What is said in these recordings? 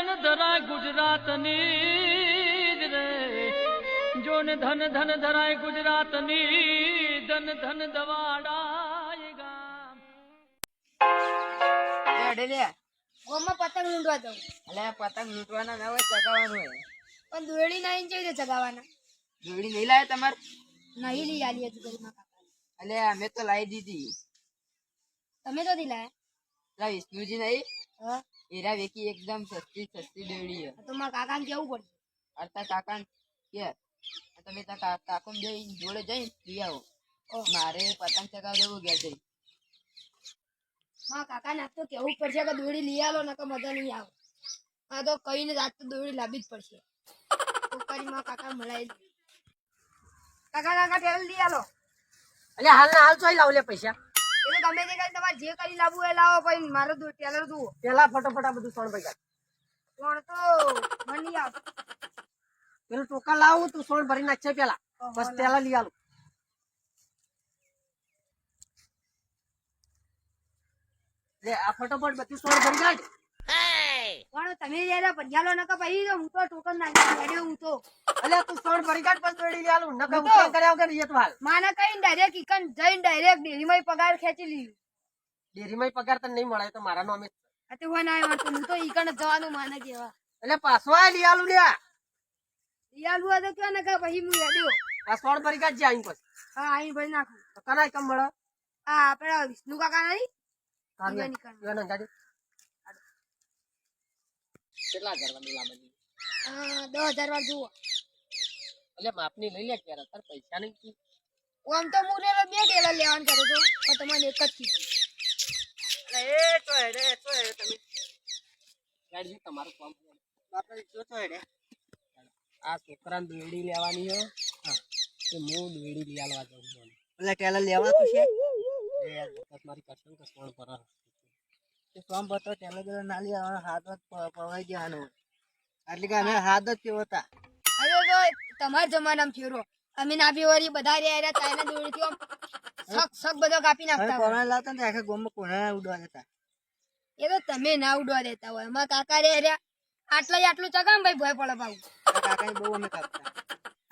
ધન ધરાય ગુજરાતની રે. જોને ધન ધન ધરાય ગુજરાતની ધન ધન દવાડાય ગામ. ગોમાં પતંગ લૂંટવા જવું અલે પતંગ લૂંટવાના ના હોય ચગાવવાનું હોય. પણ દોરડી જઈ દે ચગાવવાના? જોડી નહીં લાવે તમાર? નહીં લઈ આલી હજુ ગરીબમાં કાકા. અલે અમે તો લાવી દીધી. તમે તો દિલાય પેલા વિષ્ણુજી નહીં. હા. એરા વેકી એકદમ સસ્તી સસ્તી દેવડી તો મારા કાકાને કેવું પડશે? અર્થા કાકા કે તમે ત્યાં કાકો જઈ જોડે જઈ લઈ આવો. મારે પતંગ ચગાવ દેવું ઘેર જઈ હા કાકાને આજ તો કેવું પડશે કે દોડી લઈ આલો નકર મજા નહીં આવે. હા તો કહીને આજ તો દોડી લાવી જ પડશે. તો માં મારા કાકા મળાઈ કાકા કાકા તેલ લઈ આલો. એટલે હાલ ના હાલ ચોઈ લાવ લે પૈસા. એ તો ગમે તે કરી તમારે જે કરી લાવવું એ લાવો પછી મારો ટેલર જુઓ પેલા ફટોફટ આ બધું સોણ ભાઈ પણ તો મને નહીં આવતું પેલું ટોકા લાવું તું સોણ ભરી નાખશે પેલા. બસ પેલા લઈ આલું. લે આ ફટોફટ બધું સોણ ભરી પણ તમે જયારે પંજાલો નકર પછી તો હું તો ટોકન નાખી હું તો. એટલે તું ભરી કાઢ પછી દોડી આલું હું કર્યા વગર એ તો માને કઈ ડાયરેક્ટ ઇકન જઈને ડાયરેક્ટ ડેરીમાં પગાર ખેંચી લીધું ડેરીમાં પગાર તને નહીં મળે તો મારા નામે જ. આ હોય ના હોય હું તો ઈકન જવાનું માને કેવા એટલે પાછો આ લઈ આલું લ્યા. રિયાલ હુआ તો ક્યાં નકા પછી હું રેડ્યો આ સોણ ભરી કાઢ આઈ પછી. હા ભરી નાખું. તો કનાય કમ મળે? આ આપડા વિષ્ણુ કાકા નહીં? ઈકન. કેટલા હા, દસ હજાર વાર જુઓ. એટલે માપની લઈ લે ક્યારે તાર પૈસા નહીં કી. આમ તો મુરે બે ટેલા લેવાનું કર્યો તો પણ તમારે એક જ કીધું. એટલે એ તો હેડે એ તો હેડે તમે. ગાડી તમારું કામ બાપરે જો તો હેડે. આ છોકરાને દોરડી લેવાની હો. હા. તે હું દોરડી લેવા જાઉં છું એટલે ટેલર લેવા તો છે? એ મારી કસમ કે સોળ પર સોમ બતો ટેલર બેલર ના લઈ આવવાનો હાથ પવાઈ જવાનું એટલે કે અમે હાથ જ કેવો હતા? અરે ભાઈ તમારા જમાનામાં ફેરો. અમે ના ફેવરી બધા રહ્યા ચાઇના દોડીથી આમ શક શક બધો કાપી નાખતા. કોના લાવતા ને આખા ગોમ કોના ઉડવા દેતા? એ તો તમે ના ઉડવા દેતા હોય. અમારા કાકા રે રહ્યા. આટલા આટલું ચગામ ભાઈ ભય પડે પાવું કાકા બહુ અમે કાપતા.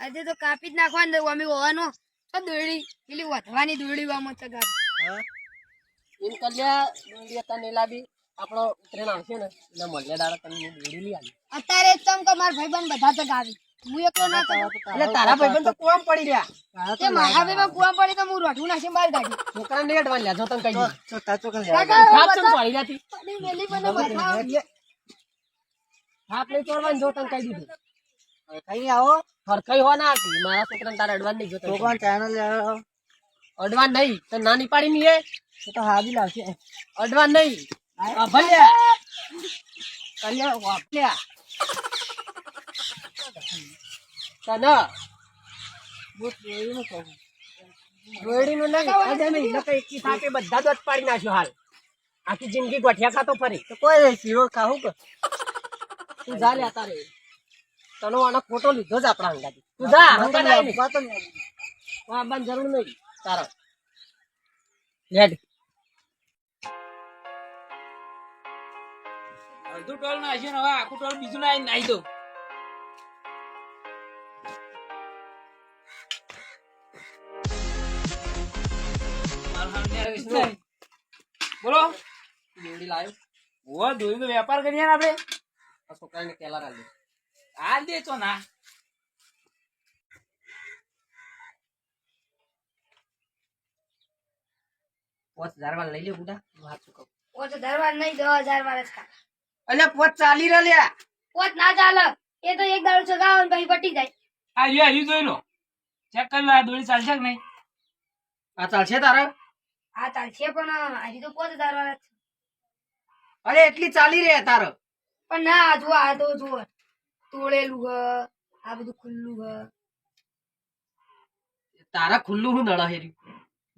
આજે તો કાપી જ નાખવાનું અમે હોવાનો. તો દોડી પેલી વધવાની દોડી વામાં ચગાવી. હા? એમ કલ્યા દોડી હતા ને આપણો ઉતરેણ આવશે ને. એટલે મળ્યા દાડા તમને દોડી લઈ આવી અત્યારે તમ કે મારા ભાઈબંધ બધા ચગાવી. હું એકલો ના ચગાવ એટલે તારા ભાઈબંધ તો કોમ પડી રહ્યા. તે મારા ભાઈમાં કુવા પડી તો હું રોઠું નાખી બહાર કાઢી. છોકરા ને અડવાન લ્યા જો તને કહી દીધું ચોથા ચોકન કાકા, હાથ ચમ બધા- પાડી નાખી પડી મેલી મને બતાવો. હાથ નહીં તોડવાનું જો તને કહી દીધું કઈ આવો. ફરકાઈ હો ના મારા છોકરાને તારે અડવાન નહીં જો તને ચેનલ અડવાન નહીં. તો નાની પાડી ની તો તો હાદી લાવશે. અડવાન નહીં. ભલ્યા કલ્યા વાપલ્યા તને દોરડીનું નહીં આજે નહીં નકર એકી સાથે બધા દોત પાડી નાખ્યો હાલ. આખી જિંદગી ગોઠિયા ખાતો ફરી. તો કોઈ શીરો ખાવું કે. તું જા લે તારે. તનો આનો ફોટો લીધો જ આપણા અંગાથી. તું જા આય નહીં. વાત નહીં જરૂર નહીં. તારો. લેડ અડધું ટોલ નાખ્યું ને હવે આખું ટોલ બીજું ના નાઈ દઉં. વિષ્ણુ. બોલો. દોડી લાવ્યો ઓ દોડી નો વેપાર કરીએ ને આપણે. આ છોકરાને કેલા રાખ દે આ દે તો ના. પોચ હજાર વાર લઈ લે બુડા વાત શું કહું? પોચ હજાર નહીં દસ હજાર વાર જ ખા અલ્યા પોચ ચાલી રહ્યા પોચ ના ચાલે. એ તો એક દાડો ચગાવો ને પછી પટી જાય. આ લ્યો હજી જોઈ લો ચેક કરી લો આ દોરી ચાલશે કે નહીં? આ ચાલશે તારે? હા ચાલશે પણ હજી તો પોચ હજાર છે. અરે એટલી ચાલી રહ્યા તાર. પણ ના જો આ તો જો તોડેલું હ આ બધું ખુલ્લું હ. તારા ખુલ્લું હું નળ હેરી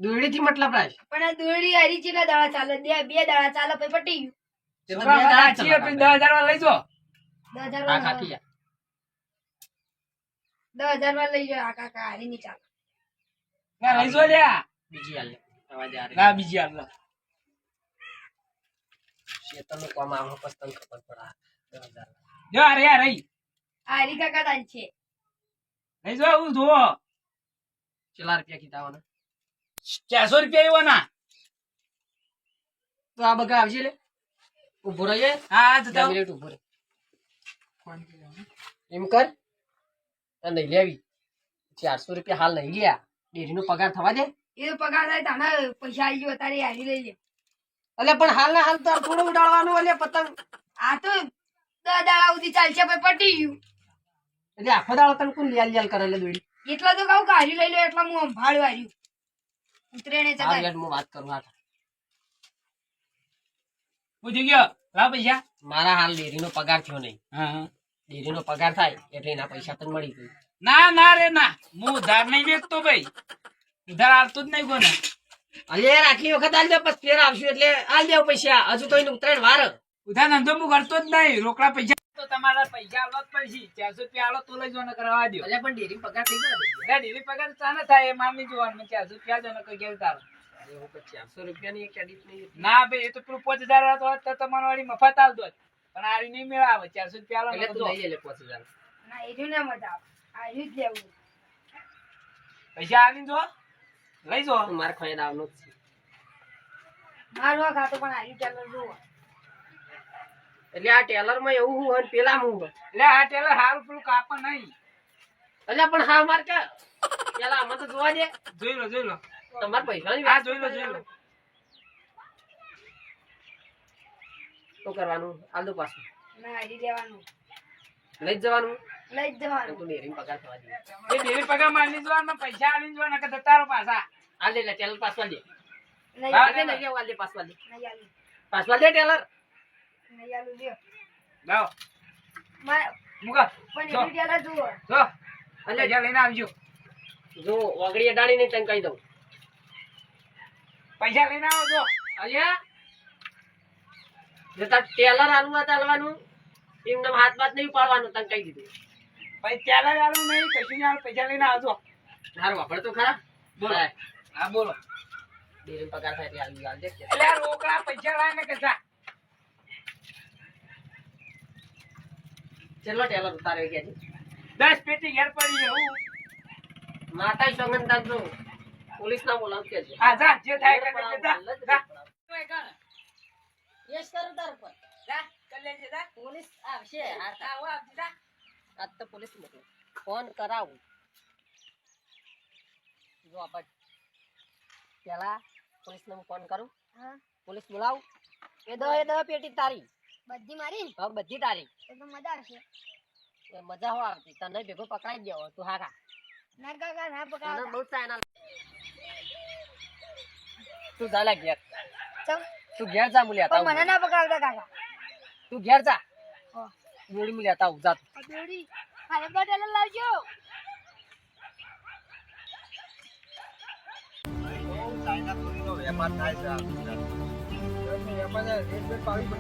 દોરડી થી મતલબ રાખ પણ આ દોરડી હરી ચેલા દાડા ચાલે. બે બે દાડા ચાલે પછી પટી ગયું. દાડા દસ હજાર વાર લઈ જો. દસ હજાર કાકી દસ હજાર વાર લઈ જાય આ કાકા હારી ની ચાલે. ના લઈ જો લ્યા. બીજી હાલ અવાજ આ ના બીજી હાલ લો. શેતરનું કામ આવો પછી તને ખબર પડે. જો અરે યાર રહી. આ રી કાકા તાન છે. લઈ જો હું જો કેટલા રૂપિયા કીધા આવવાના? ચારસો રૂપિયા એવાના તો આ બગા આવશે લે. ઊભો રહીએ. હા જતા મિનિટ ઊભો રહે. એમ કર. નહીં લેવી. ચારસો રૂપિયા હાલ નહીં ગયા ડેરીનો પગાર થવા દે. એ પગાર થાય તાના પૈસા આવી ગયો તારે આવી લઈ લે. એટલે પણ હાલ ના હાલ તો થોડું ઉડાડવાનું એટલે પતંગ. આ તો દસ દાડા સુધી ચાલશે પછી પટી ગયું. એટલે આખો દાડો તને કોણ લિયાલ લિયાલ કરે દોડી એટલા તો કહું કે હારી લઈ લો એટલા હું આમ ભાડું હાર્યું ઉતરેણે હાલ જતા હું વાત કરું હા પૂછી ગયો લા પૈસા? મારા હાલ ડેરીનો પગાર થયો નહીં. હા હા. ડેરીનો પગાર થાય એટલે એના પૈસા તને મળી ગયું ના ના રે ના. હું ઉધાર નહીં વેચતો ભાઈ. ઉધાર આવતું જ નહીં કોને. અલે આટલી વખત આલ દે પછી ફેર આવશું એટલે આલ દેવ પૈસા. હજુ તો એને ઉત્તરાયણ વાર ઉધાર ધંધો હું કરતો જ નહીં. રોકડા પૈસા તો તમારા પૈસા જ પડશે. ચારસો રૂપિયા આલો તો લઈ જવાનો કરવા દો અલે પણ ડેરી પગાર થઈ ગયો એટલે પગાર ચાને થાય. એ મામી જોવાનું. ચારસો રૂપિયા જવાનો કઈ ગયું તારો. ચારસો રૂપિયાની એક ક્રેડિટ નહીં ના ભાઈ એ તો પેલું પાંચ હજાર હોત તો તમારો વાળી મફત આવતો હોત. પણ આડી નહીં મેળાવે. ચારસો રૂપિયા આલો એટલે તું લઈ લે પાંચ હજાર. ના એ ના મજા. આવે હાર્યું જ લેવું. પૈસા આવીને જો. લઈ જો. મારે ખોઈ આવવાનો જ છે. મારું આ પણ આવી ચાલો જો એટલે આ ટેલરમાં એવું હું હોય પેલા હું હોય. એટલે આ ટેલર હારું પેલું કાપડ નહીં. એટલે પણ હા માર કે પેલા આમાં તો જોવા દે. જોઈ લો જોઈ લો. તમારે પૈસા ની હા જોઈ લો જોઈ લો. શું કરવાનું? આલ દો પાછું. ના આવી લેવાનું. લઈ જ જવાનું. લઈ જ તો ડેરી પગાર થવા દે. એ ડેલી પગાર મારી જોવાના પૈસા આલીને જોવાના કે જતા પાછા? આલ દે લે ટેલર પાછવા દે. નહીં આલ. નહીં આલ દે પાછવા દે. નહીં આલું. પાછવા દે ટેલર. નહીં આલું લ્યો. લાવો મારે મૂકો. પણ જો ટેલર જુઓ. જો પૈસા લઈને આવજો. જો ઓગળી અડાડી નહીં તને કહી દઉં. પૈસા લઈને આવજો જો અલ્યા જો ટેલર આલવા ચાલવાનું એમને હાથ બાત નહીં પાડવાનું તને કહી દીધું. પછી ટેલર આલું નહીં કશું નહીં પૈસા લઈને આવજો. સારું વાપર તો ખરા. બોલો. હા. હા બોલો. ડેરી પગાર થાય એટલે આલ- આલ એટલે રોકડા પૈસા લાવે ને કશા ચલો ટેલર ઉતારે ગયા છે દસ પેટી ઘેર પડી એવું માતા સંગન પોલીસ ના બોલાવ કે છે. હા જા જે થાય કરી લેજે, જા જા કેસ કરો. તાર પર જા કરી લેજે, જા. પોલીસ આવશે આ આવો આવજે, જા. આજ તો પોલીસ મોકલો. ફોન કરાવું. જો આપણે પેલા પોલીસ ને ફોન કરું. હા. પોલીસ બોલાવું. એ દો એ દો પેટી તારી. બધી મારી? હા બધી તારી. એ તો મજા આવશે. એ મજા હો આવતી. તને ભેગો પકડાઈ દેવો તું હારા. ના કાકા ના તને બહુ ચાઇના તું જા લા ઘેર. ચમ. તું ઘેર જા મુલિયા પણ મને ના પકડાવતા કાકા. તું ઘેર જા. હા. જોડી મુલ્યા તાવ જા તું. આ દોરી હારે લાવજો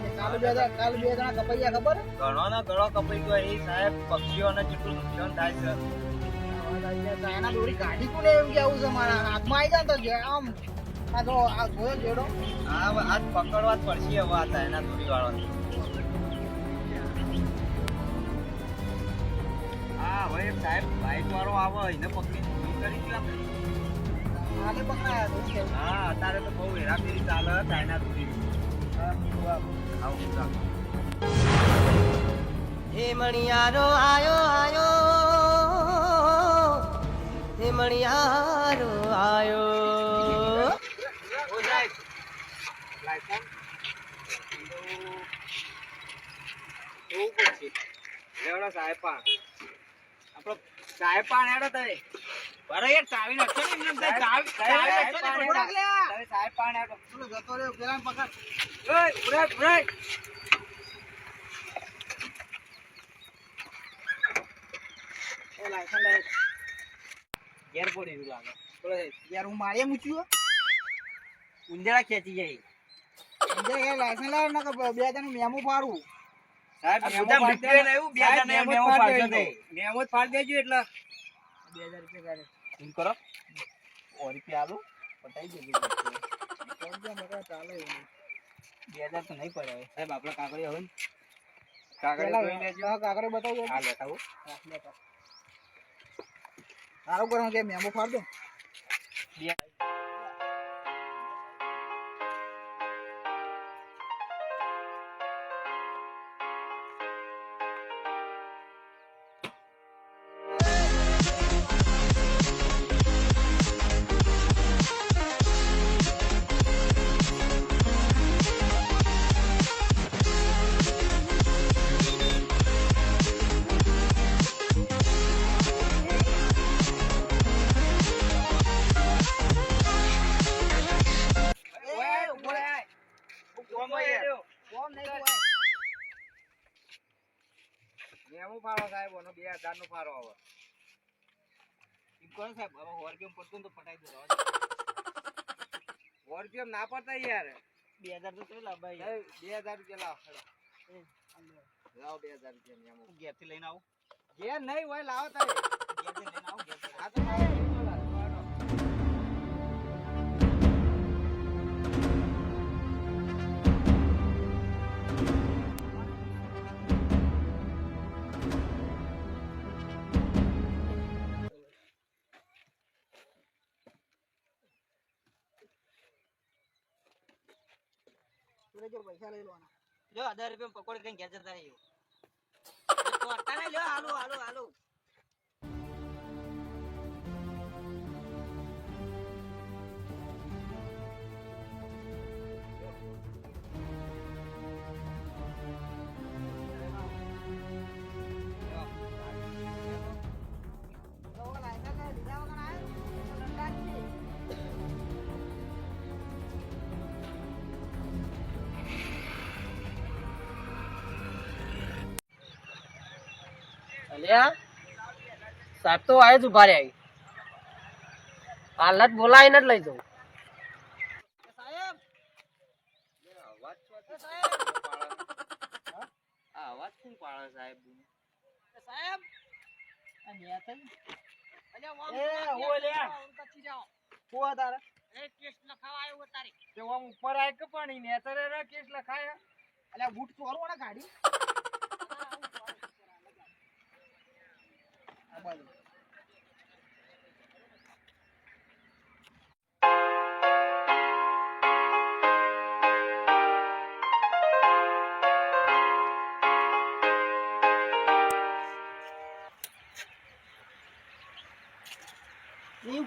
જણા કપાઈ ગયા ઘણો ને ઘણો કપાઈ ગયો એ સાહેબ પક્ષીઓને કેટલું નુકસાન થાય છે એના દોરી કાઢી કોને એમ કેવું છે મારા હાથમાં આવી જાય તો આમ આ જોયો જેડો પકડવા જ પડશે હવે આ એના દોરી વાળો હવે સાહેબ બાઈક વાળો આવે એને પકડી ચોરી કરી છે આપણે. આને પકડાયા. હા અત્યારે તો બહુ હેરાફેરી ચાલે ચાઇના દોરી આવું. હે મણિયારો આયો આયો. હે મણિયારો આયો. ઓ સાહેબ. એવું લેવડો આપણો સાહેબ પાન હેડો તમે યાર ચાવી નાખો ને એમને ચાવી ચાવી નાખો ને થોડાક લે તમે સાહેબ પાન હેડો પેલો જતો રહ્યો પેલાને પકડ. ઓય ઉરે ઉરે એ લાયસન્સ લાય. પડી એવું લાગે. બોલો યાર હું મારીએ મૂક્યું ઉંદેડા ખેંચી જાય. લાયસન્સ લાવ નકર બે ત્રણ મેમો ફાડું. બે બે હજાર બે તો નહીં પડે સાહેબ આપડે કાગળિયા હોય ને. કાગળિયો પેલા જોઈ લેજો. હા, કાગળિયો બતાવજો. હા, બતાવો. હા, બતાવો. સારું કરો કે મેમો ફાડ દો કોમ નહીં કોઈ. મેમો ફાળો સાહેબ ઓનો બે હજાર નો ફાળો હવે. એમ કરો સાહેબ હવે હોરગેમ પડતું તો પટાઈ દો વોરચેમ ના પડતા યાર. બે હજાર તો કેટલા ભાઈ. બે હજાર રૂપિયા લાવો લાવ બે હજાર રૂપિયા મેમો ઘેરથી લઈને આવું. ઘેર નહીં હોય લાવો તારે. ઘેર લઈને આવું ઘેર તું જો પૈસા લઈ લો આના. જો હજાર રૂપિયા પકોડી કઈ ઘેર જતા રહ્યો હાલો હાલો હાલો સાહેબ તો આયે જ ઊભા રહ્યા હાલત બોલાવીને જ લઈ જવું પાણી ને અત્યારે કેસ લખાય. એટલે બૂટ ચોરું ને ગાડી.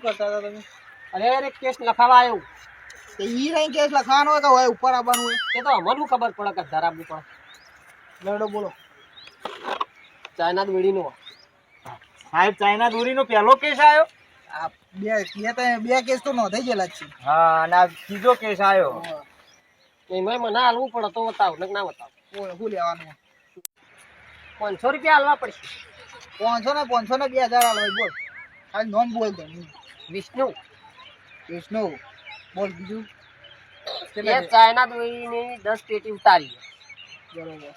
કરતા હતા તમે? અરે અરે કેસ લખાવા આવ્યો. તો ઈ નહીં કેસ લખવાનો હોય તો હોય ઉપર આવવાનું હોય. એ તો અમને ખબર પડે કે ધરાવવું પડે લડો બોલો. ચાઇના દોડીનો સાહેબ ચાઇના દોરી નો પહેલો કેસ આવ્યો? આ બે બે તો- બે કેસ તો નોંધાઈ ગયેલા છે. હા અને આ ત્રીજો કેસ આવ્યો. એમાં મને હાલવું પડે તો બતાવ ને ના બતાવ. શું લેવાનું? પાંચસો રૂપિયા હાલવા પડશે. પાંચસો ને પાંચસો ને બે હજાર આલવાય બોલ. ખાલી નોમ બોલ દે વિષ્ણુ. વિષ્ણુ બોલ બીજું. એ ચાઇના દોરીની દસ પેટી ઉતારી બરોબર.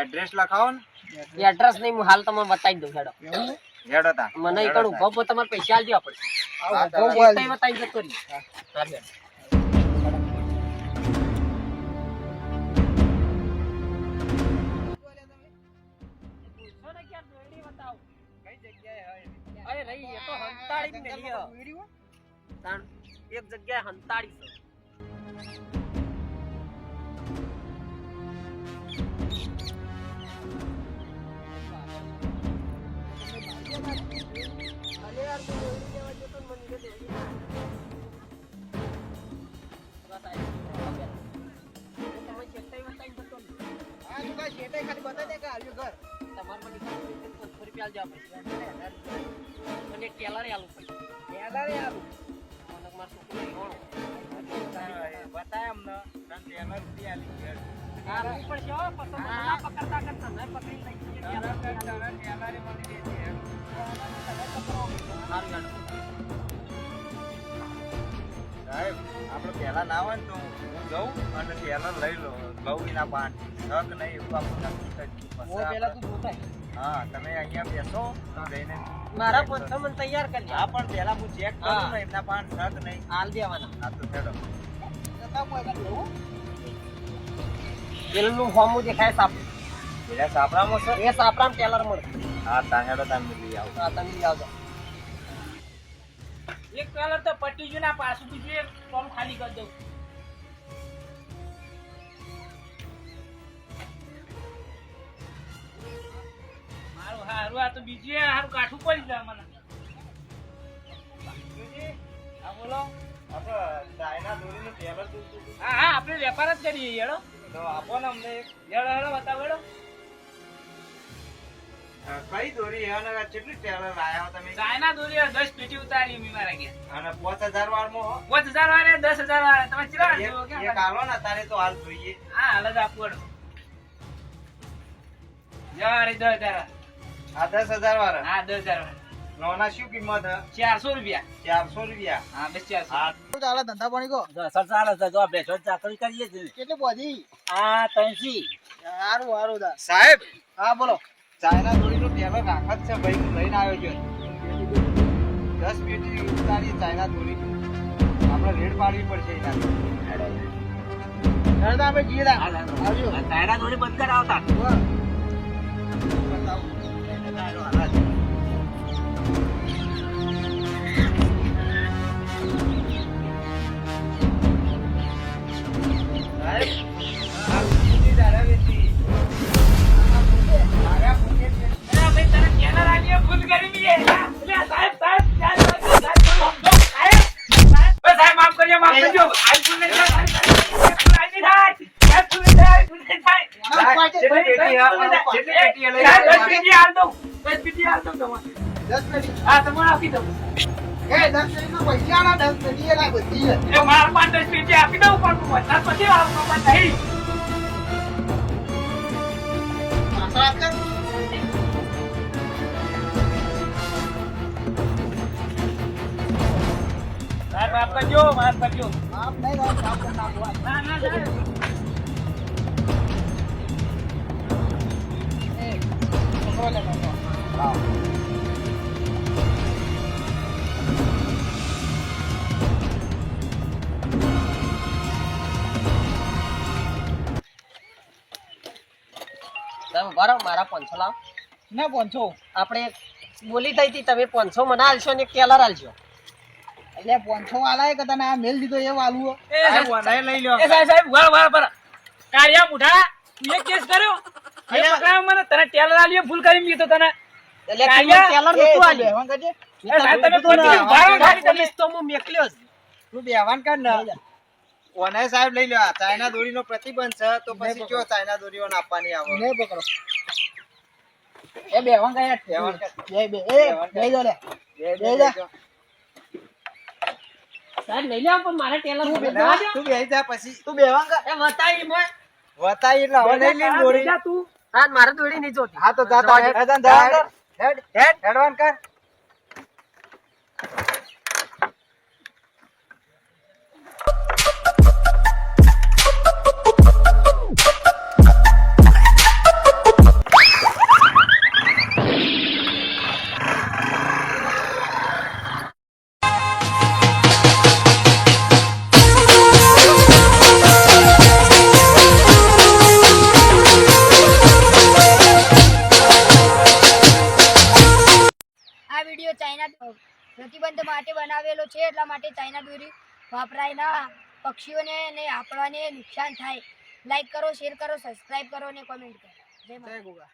એડ્રેસ લખાવો ને. એડ્રેસ નહીં હું હાલ તમને બતાવી દઉં હેડો. હેડો તા. મને એકડ ઊભો તમારે પૈસા આલી દેવા પડશે આવો, હા, બહુ ચાલો. બોલ. એકટાઈ બતાવી જતો રહી હાલ વીડિયો? તાણ એક જગ્યાએ હંતાડી છે અલે યાર તું દોરી લેવા જતો મને દોરી બસ આ તમે ચેતાઈ બતાઈ જતો ને. હા, તું કાંઈ શેઠે ખાલી બતાવી દે કે આવ્યું ઘર. તમારે મને પાંચસો રૂપિયા આલવા પડશે મને પડશે આલું. મને સાહેબ આપણે પહેલા ના હોય તો હું જઉં અને પેલા લઈ લો લઉં એના પાન શક નહીં એવું આપણે હા, તમે અહીંયા બેસો જઈને મારા પંચો મને તૈયાર કરી હા પણ પહેલા હું ચેક કરું ને એમના પાન શર્ટ નહીં. હાલ દેવાના. હા તો જવું. એલનું ફોર્મ દેખાય સાપ એટલે સાપરામાં છે? એ સાપરામ ટેલર મળે. હા તા હેડો તાર મિલી આવ હા તમે લઈ આવજો એક કલર તો પટી ગયું ના પાછું બીજું એક ફોર્મ ખાલી કરી દઉં. હારું આ તો બીજું હારું કાઠું પડી જાય મને હા બોલો. આપણે ચાઇના દોરીનું ટેલર હા હા આપણે વેપાર જ કરીએ હેડો. તો આપો ને અમને એક. હેડો હેડો બતાવો હેડો. કઈ દોરી હે કેટલી ટેલર લાયા તમે? ચાઇના દોરી દસ પેટી ઉતારી મી મારા ગયા અને પાંચ હજાર વાળમાં હો? પાંચ હજાર વાળે દસ હજાર વાળે. તમે એક ક્યાં ને તારે તો હાલ જોઈએ. હા હાલ જ આપવું હેડો. જા રે દસ હજાર આ દસ હજાર વાળા. હા દસ હજાર વાળા. નોના શું કિંમત હે? ચારસો રૂપિયા. ચારસો રૂપિયા. હા બસ ચારસો. ચાલે ધંધા પાણી કો કેટલી પહોંચી આ ત્રણસી. સારું સારું દા. સાહેબ! હા બોલો. ચાઇના દોરીનું ટેલર રાખત છે ભાઈ હું લઈને આવ્યો છું. દસ પેટી ઉતારી ચાઇના આપણે રેડ પાડવી પડશે એના હેડો આપણે જઈએ. આવજો. તાયરા દોરી બંધ કરાવતા. સાહેબ આ બીજી દાડા વેચી મારા પોકેટ છે. ભાઈ તને કેનર આલીએ ફૂલ કરી દઈએ લે સાહેબ સાહેબ સાહેબ સાહેબ સાહેબ સાહેબ માફ કરજો માફ કરજો આજ ફૂલ નહીં થાય આજી થાય સાહેબ માફ કરજો માફ કરજો. માફ નહીં ના ના. પકડો લે, પકડો. તમે બરો મારા પાંચસો લાવ. ના પહોંચો આપણે બોલી થઈ હતી તમે પાંચસો મને આલશો ને કેલર આલશો એટલે પહોંચો વાળા કે તને આ મેલ દીધો એ વાલું એ સાહેબ લઈ લો એ સાહેબ સાહેબ વાર વાર પર. કાળિયા મુઠા તું કેસ કર્યો? મને તને ટેલર ફૂલ કરી તને. ટેલર નતું કરજે. તમે ખાલી તમે. તો હું મેકલ્યો તું બેવાન કર ને. સાહેબ લઈ લો આ ચાઇના દોરીનો પ્રતિબંધ છે તો પછી જો ચાઇના દોરીઓ આપવાની આવે પકડો. એ કર. યાર. બે એ લે. સાહેબ લઈ પણ મારા ટેલર તું જા પછી. તું બેહવાન કર. એ વતાવી મોય. વતાઈ એટલે હવે લઈ લે દોરી. તું. હા મારે દોડી નહીં જોતી. હા તો જા તો હેડ હેડ હેડ હેડ હેડવાન કર. અને કોમેન્ટ કરો. જય ગોગા.